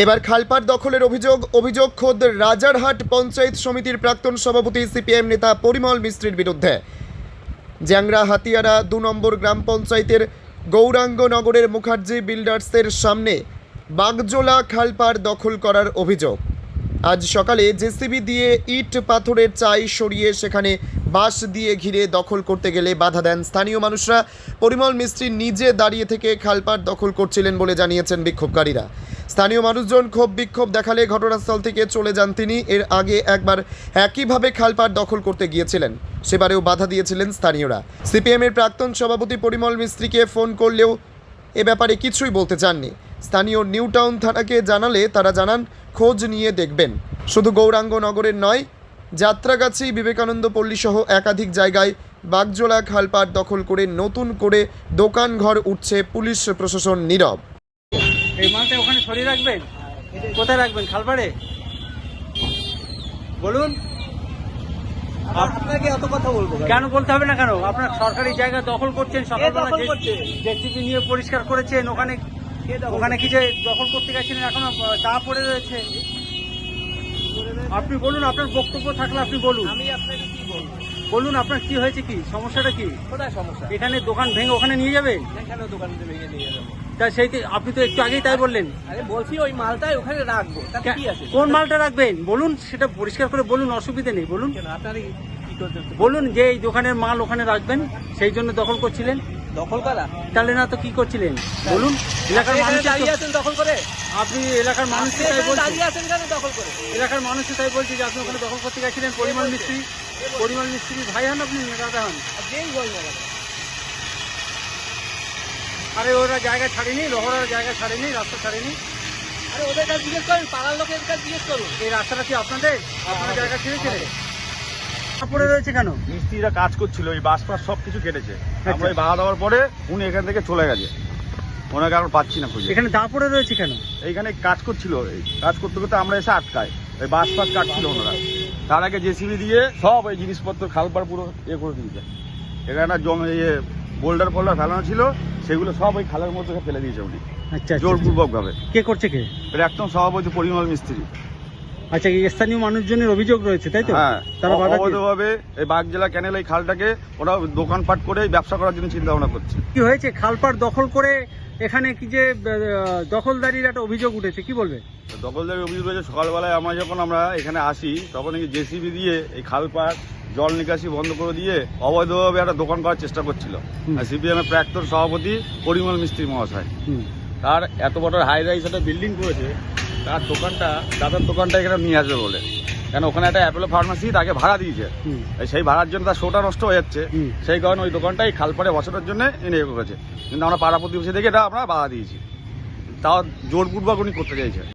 এবার খালপাড় দখলের অভিযোগ অভিযোগ খোদ রাজারহাট পঞ্চায়েত সমিতির প্রাক্তন সভাপতি সিপিএম নেতা পরিমল মিস্ত্রির বিরুদ্ধে। জ্যাংরা হাতিয়ারা দু নম্বর গ্রাম পঞ্চায়েতের গৌরাঙ্গনগরের মুখার্জি বিল্ডার্সের সামনে বাগজোলা খালপাড় দখল করার অভিযোগ। আজ সকালে জেসিবি দিয়ে ইট পাথরের চাই সরিয়ে সেখানে বাঁশ দিয়ে ঘিরে দখল করতে গেলে বাধা দেন স্থানীয় মানুষরা। পরিমল মিস্ত্রি নিজে দাঁড়িয়ে থেকে খালপাড় দখল করছিলেন বলে জানিয়েছেন বিক্ষোভকারীরা। স্থানীয় মানুষজন ক্ষোভ বিক্ষোভ দেখালে ঘটনাস্থল থেকে চলে যান তিনি। এর আগে একবার একইভাবে খালপাড় দখল করতে গিয়েছিলেন। সেবারেও বাধা দিয়েছিলেন স্থানীয়রা। সিপিএমের প্রাক্তন সভাপতি পরিমল মিস্ত্রিকে ফোন করলেও এ ব্যাপারে কিছুই বলতে চাননি। স্থানীয় নিউ টাউন থানাকে জানালে তারা জানান, খোঁজ নিয়ে দেখবেন। শুধু গৌরাঙ্গ নগরের নয়, যাত্রাগাছি, বিবেকানন্দ পল্লী সহ একাধিক জায়গায় বাগজোলা খালপাড় দখল করে নতুন করে দোকান ঘর উঠছে পুলিশ প্রশাসন নীরব। সরিয়ে রাখবেন? কোথায় রাখবেন? খালপাড়ে? বলুন। আপনাকে এত কথা বলব কেন? বলতে হবে না কেন? আপনার সরকারি জায়গা দখল করছেন সকালবেলা? জেসিপি নিয়ে পরিষ্কার করেছেন ওখানে ওখানে কি যে দখল করতে গেছিলেন এখনও চা পড়ে রয়েছে। আপনি বলুন আপনার বক্তব্য থাকলে আপনি বলুন। আমি আপনাকে কি বলব? বলুন আপনার কি হয়েছে কি? সমস্যাটা কি? কোথায় সমস্যা? এখানে দোকান ভেঙে ওখানে নিয়ে যাবেন? এখানেও দোকানতে ভেঙে নিয়ে যাব। তা সেই আপনি তো একটু আগেই তাই বললেন। আরে বলছি ওই মালটাই ওখানে রাখব। তাতে কি আছে? কোন মালটা রাখবেন? বলুন সেটা পরিষ্কার করে বলুন অসুবিধা নেই বলুন। আপনারা বলুন যে এই দোকানের মাল ওখানে রাখবেন সেই জন্য দখল করছিলেন। দখল করা? তাহলে না তো কি করছিলেন? বলুন এলাকার মানুষ দাঁড়িয়ে আছেন দখল করে? আপনি এলাকার মানুষকে তাই বলছেন দাঁড়িয়ে আছেন কেন দখল করে? এলাকার মানুষকে তাই বলছি যে আপনি ওখানে দখল করতে গেছিলেন পরিমল মিস্ত্রি। পরিমল মিস্ত্রি ভাই হন আপনি দাদা হন? যেই বল। আরে ওরা জায়গা ছাড়েনি রহরার জায়গা ছাড়েনি রাস্তা ছাড়েনি। আরে ওদের কাছে জিজ্ঞেস করেন পাড়ার লোকের কাছে জিজ্ঞেস করুন এই রাস্তাটা কি আপনাদের? আপনার জায়গা ছেড়েছিলেন পড়ে রয়েছে কেন? মিস্ত্রিরা কাজ করছিল এই বাস ফাস সব কিছু কেটেছে। আচ্ছা। আমরা এই বাধা দেওয়ার পরে উনি এখান থেকে চলে গেছে। ওনাকে আর পাচ্ছি না খুঁজে। এখানে দা পড়ে রয়েছে কেন? এইখানে কাজ করছিল এই কাজ করতে করতে আমরা এসে আটকাই এই বাস ফাস কাটছিল ওনারা। তার আগে জেসিবি দিয়ে সব এই জিনিসপত্র খালপার পুরো ইয়ে করে দিয়েছে। এখানে জমে ইয়ে বোল্ডার ফোল্ডার ফেলানো ছিল। সেগুলো সব ওই খালের মধ্যে ফেলে দিয়েছে উনি। আচ্ছা আচ্ছা। জোরপূর্বক ভাবে কে করছে কে? একদম সভাপতি পরিমল মিস্ত্রি। আচ্ছা স্থানীয় মানুষজনের অভিযোগ রয়েছে তাই তো? হ্যাঁ তারা বাধা অবৈধভাবে এই বাগজেলা ক্যানেল এই খালটাকে ওরা দোকানপাট করে ব্যবসা করার জন্য চিন্তা ভাবনা করছে। কি হয়েছে? খালপাড় দখল করে এখানে কি যে দখলদারির একটা অভিযোগ উঠেছে কি বলবে? দখলদারি অভিযোগ রয়েছে সকালবেলায় আমরা যখন আমরা এখানে আসি তখন এই জেসিবি দিয়ে এই খালপাড় জল নিকাশি বন্ধ করে দিয়ে অবৈধভাবে একটা দোকান করার চেষ্টা করছিল। হুম। আর সিপিএম এর প্রাক্তন সভাপতি পরিমল মিস্ত্রি মহাশয়। তার এত বড় হাই রাইস একটা বিল্ডিং করেছে তার দোকানটা দাদার দোকানটা এখানে নিয়ে আসবে বলে। কেন ওখানে একটা অ্যাপেলো ফার্মাসি তাকে ভাড়া দিয়েছে। সেই ভাড়ার জন্য তার শোটা নষ্ট হয়ে যাচ্ছে। সেই কারণে ওই দোকানটাই খালপাড়ে বসানোর জন্য এনে করেছে। কিন্তু আমরা পাড়া প্রতিবেশী দেখে এটা আমরা বাধা দিয়েছি। তাও জোরপূর্বক উনি করতে চাইছে।